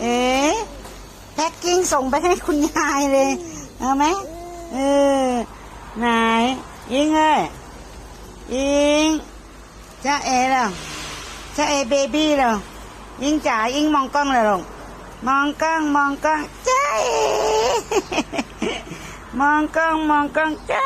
เอ๊ะแพ็กกิ้งส่งไปให้คุณยายเลย เอาไหมเออไหนยิงเอ้ยยิงจ้าเอเหรอจ้าเอเบบี้เหรอยิงจ๋ายิงมองกล้องเลยหรอมองกล้องมองกล้องจ้าเอมองกล้องมองกล้องจ้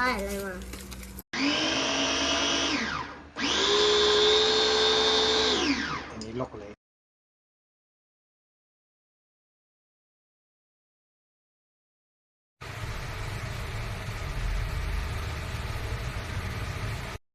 ได้อะไรมาอันนี้ลกเลย